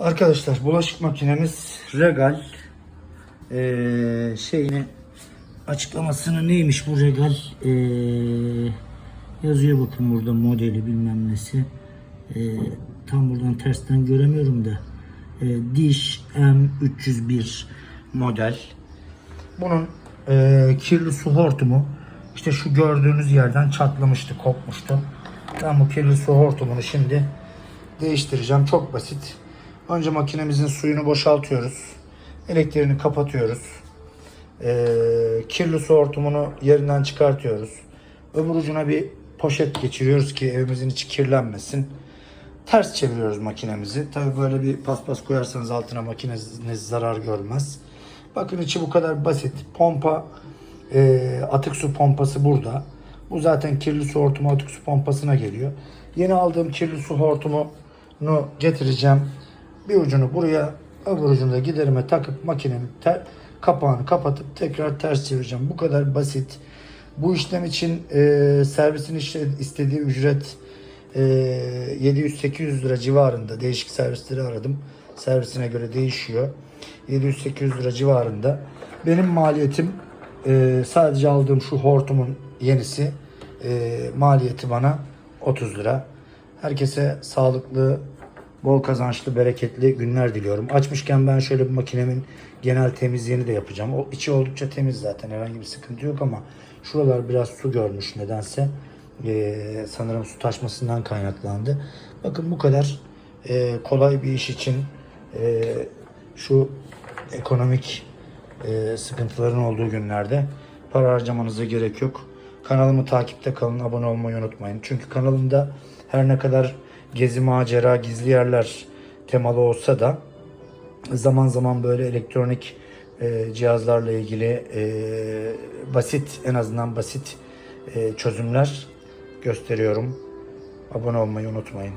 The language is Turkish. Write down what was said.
Arkadaşlar bulaşık makinemiz Regal ee, şeyini açıklamasını neymiş bu Regal? Ee, yazıyor bakın burada modeli bilmem nesi. Ee, tam buradan tersten göremiyorum da. Ee, Dish M301 model. Bunun ee, kirli su hortumu işte şu gördüğünüz yerden çatlamıştı kopmuştu. Ben bu kirli su hortumunu şimdi değiştireceğim. Çok basit. Önce makinemizin suyunu boşaltıyoruz. Elektriğini kapatıyoruz. Ee, kirli su hortumunu yerinden çıkartıyoruz. Öbür ucuna bir poşet geçiriyoruz ki evimizin içi kirlenmesin. Ters çeviriyoruz makinemizi. Tabii böyle bir paspas koyarsanız altına makineniz zarar görmez. Bakın içi bu kadar basit. Pompa, e, atık su pompası burada. Bu zaten kirli su hortumu atık su pompasına geliyor. Yeni aldığım kirli su hortumunu getireceğim. Bir ucunu buraya, öbür ucunu da giderime takıp makinenin ter- kapağını kapatıp tekrar ters çevireceğim. Bu kadar basit. Bu işlem için e, servisin işte istediği ücret e, 700-800 lira civarında. Değişik servisleri aradım. Servisine göre değişiyor. 700-800 lira civarında. Benim maliyetim e, sadece aldığım şu hortumun yenisi e, maliyeti bana 30 lira. Herkese sağlıklı, bol kazançlı, bereketli günler diliyorum. Açmışken ben şöyle bir makinemin genel temizliğini de yapacağım. O içi oldukça temiz zaten herhangi bir sıkıntı yok ama şuralar biraz su görmüş nedense. Ee, sanırım su taşmasından kaynaklandı. Bakın bu kadar e, kolay bir iş için e, şu ekonomik e, sıkıntıların olduğu günlerde para harcamanıza gerek yok. Kanalımı takipte kalın, abone olmayı unutmayın. Çünkü kanalımda her ne kadar gezi, macera, gizli yerler temalı olsa da zaman zaman böyle elektronik e, cihazlarla ilgili e, basit, en azından basit e, çözümler gösteriyorum. Abone olmayı unutmayın.